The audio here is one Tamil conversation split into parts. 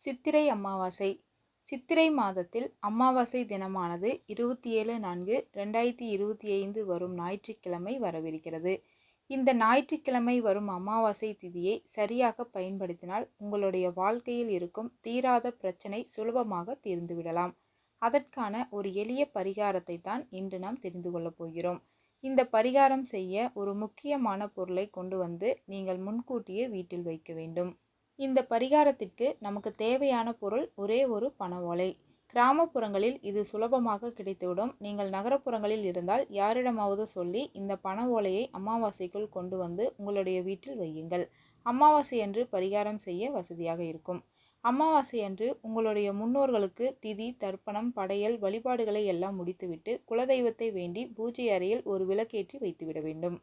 சித்திரை அமாவாசை. சித்திரை மாதத்தில் அமாவாசை தினமானது இருபத்தி ஏழு நான்கு ரெண்டாயிரத்தி இருபத்தி ஐந்து வரும் ஞாயிற்றுக்கிழமை வரவிருக்கிறது. இந்த ஞாயிற்றுக்கிழமை வரும் அமாவாசை திதியை சரியாக பயன்படுத்தினால் உங்களுடைய வாழ்க்கையில் இருக்கும் தீராத பிரச்சனை சுலபமாக தீர்ந்துவிடலாம். அதற்கான ஒரு எளிய பரிகாரத்தை தான் இன்று நாம் தெரிந்து கொள்ளப் போகிறோம். இந்த பரிகாரம் செய்ய ஒரு முக்கியமான பொருளை கொண்டு வந்து நீங்கள் முன்கூட்டியே வீட்டில் வைக்க வேண்டும். இந்த பரிகாரத்திற்கு நமக்கு தேவையான பொருள் ஒரே ஒரு பண ஓலை. கிராமப்புறங்களில் இது சுலபமாக கிடைத்துவிடும். நீங்கள் நகரப்புறங்களில் இருந்தால் யாரிடமாவது சொல்லி இந்த பண ஓலையை அமாவாசைக்குள் கொண்டு வந்து உங்களுடைய வீட்டில் வையுங்கள். அமாவாசை அன்று பரிகாரம் செய்ய வசதியாக இருக்கும். அமாவாசை அன்று உங்களுடைய முன்னோர்களுக்கு திதி தர்ப்பணம் படையல் வழிபாடுகளை எல்லாம் முடித்துவிட்டு குலதெய்வத்தை வேண்டி பூஜை அறையில் ஒரு விளக்கேற்றி வைத்துவிட வேண்டும்.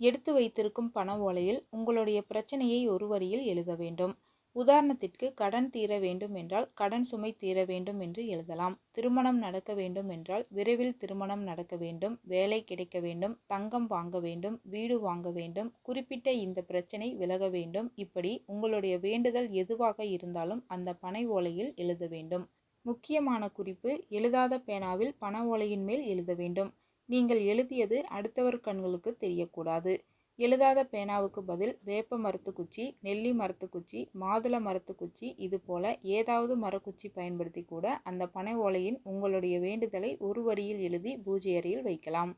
எடுத்து வைத்திருக்கும் பண ஓலையில் உங்களுடைய பிரச்சனையை ஒரு வரியில் எழுத வேண்டும். உதாரணத்திற்கு கடன் தீர வேண்டும் என்றால் கடன் சுமை தீர வேண்டும் என்று எழுதலாம். திருமணம் நடக்க வேண்டும் என்றால் விரைவில் திருமணம் நடக்க வேண்டும். வேலை கிடைக்க வேண்டும். தங்கம் வாங்க வேண்டும். வீடு வாங்க வேண்டும். குறிப்பிட்ட இந்த பிரச்சனை விலக வேண்டும். இப்படி உங்களுடைய வேண்டுதல் எதுவாக இருந்தாலும் அந்த பனை ஓலையில் எழுத வேண்டும். முக்கியமான குறிப்பு எழுதாத பேனாவில் பண ஓலையின் மேல் எழுத வேண்டும். நீங்கள் எழுதியது அடுத்தவர் கண்களுக்கு தெரியக்கூடாது. எழுதாத பேனாவுக்கு பதில் வேப்ப மரத்துக்குச்சி நெல்லி மரத்துக்குச்சி மாதுளை மரத்துக்குச்சி இது போல ஏதாவது மரக்குச்சி பயன்படுத்தி கூட அந்த பனை ஓலையின் உங்களுடைய வேண்டுதலை ஒரு வரியில் எழுதி பூஜை அறையில் வைக்கலாம்.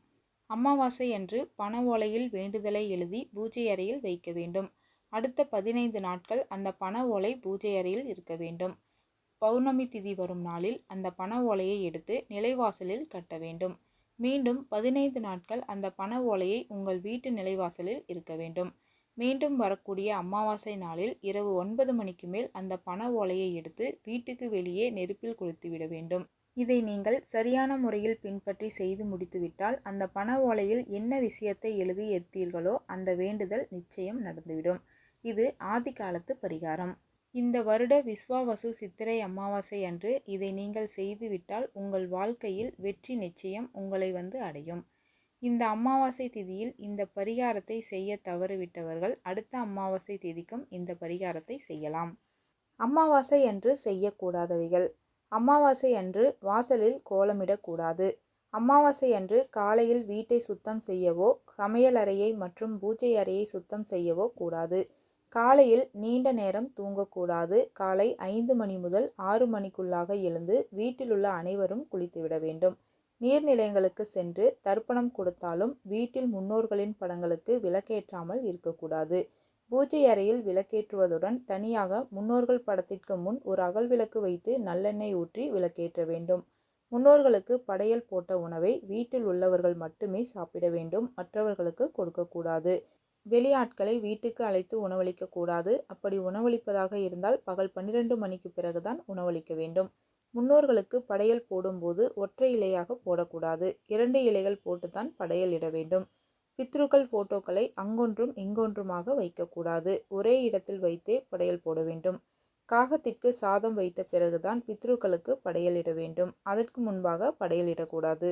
அமாவாசை அன்று பண ஓலையில் வேண்டுதலை எழுதி பூஜை அறையில் வைக்க வேண்டும். அடுத்த பதினைந்து நாட்கள் அந்த பண ஓலை பூஜை அறையில் இருக்க வேண்டும். பௌர்ணமி திதி வரும் நாளில் அந்த பண ஓலையை எடுத்து நிலைவாசலில் கட்ட வேண்டும். மீண்டும் பதினைந்து நாட்கள் அந்த பண ஓலையை உங்கள் வீட்டு நிலைவாசலில் இருக்க வேண்டும். மீண்டும் வரக்கூடிய அமாவாசை நாளில் இரவு ஒன்பது மணிக்கு மேல் அந்த பண ஓலையை எடுத்து வீட்டுக்கு வெளியே நெருப்பில் கொளுத்துவிட வேண்டும். இதை நீங்கள் சரியான முறையில் பின்பற்றி செய்து முடித்துவிட்டால் அந்த பண ஓலையில் என்ன விஷயத்தை எழுதி எடுத்தீர்களோ அந்த வேண்டுதல் நிச்சயம் நடந்துவிடும். இது ஆதி காலத்து பரிகாரம். இந்த வருட விஸ்வாவசு சித்திரை அமாவாசை அன்று இதை நீங்கள் செய்துவிட்டால் உங்கள் வாழ்க்கையில் வெற்றி நிச்சயம் உங்களை வந்து அடையும். இந்த அமாவாசை திதியில் இந்த பரிகாரத்தை செய்ய தவறுவிட்டவர்கள் அடுத்த அமாவாசை திதிக்கும் இந்த பரிகாரத்தை செய்யலாம். அமாவாசை அன்று செய்யக்கூடாதவைகள். அமாவாசை அன்று வாசலில் கோலமிடக்கூடாது. அமாவாசை அன்று காலையில் வீட்டை சுத்தம் செய்யவோ சமையல் அறையை மற்றும் பூஜை அறையை சுத்தம் செய்யவோ கூடாது. காலையில் நீண்ட நேரம் தூங்கக்கூடாது. காலை ஐந்து மணி முதல் ஆறு மணிக்குள்ளாக எழுந்து வீட்டிலுள்ள அனைவரும் குளித்துவிட வேண்டும். நீர்நிலையங்களுக்கு சென்று தர்ப்பணம் கொடுத்தாலும் வீட்டில் முன்னோர்களின் படங்களுக்கு விளக்கேற்றாமல் இருக்கக்கூடாது. பூஜை அறையில் விளக்கேற்றுவதுடன் தனியாக முன்னோர்கள் படத்திற்கு முன் ஒரு அகல் விளக்கு வைத்து நல்லெண்ணெய் ஊற்றி விளக்கேற்ற வேண்டும். முன்னோர்களுக்கு படையல் போட்ட உணவை வீட்டில் உள்ளவர்கள் மட்டுமே சாப்பிட வேண்டும். மற்றவர்களுக்கு கொடுக்கக்கூடாது. வெளியாட்களை வீட்டுக்கு அழைத்து உணவளிக்க கூடாது. அப்படி உணவளிப்பதாக இருந்தால் பகல் பன்னிரண்டு மணிக்கு பிறகுதான் உணவளிக்க வேண்டும். முன்னோர்களுக்கு படையல் போடும்போது ஒற்றை இலையாக போடக்கூடாது. இரண்டு இலைகள் போட்டுத்தான் படையல் இட வேண்டும். பித்ருக்கள் போட்டோக்களை அங்கொன்றும் இங்கொன்றுமாக வைக்கக்கூடாது. ஒரே இடத்தில் வைத்தே படையல் போட வேண்டும். காகத்திற்கு சாதம் வைத்த பிறகுதான் பித்ருக்களுக்கு படையல் இட வேண்டும். அதற்கு முன்பாக படையல் இடக்கூடாது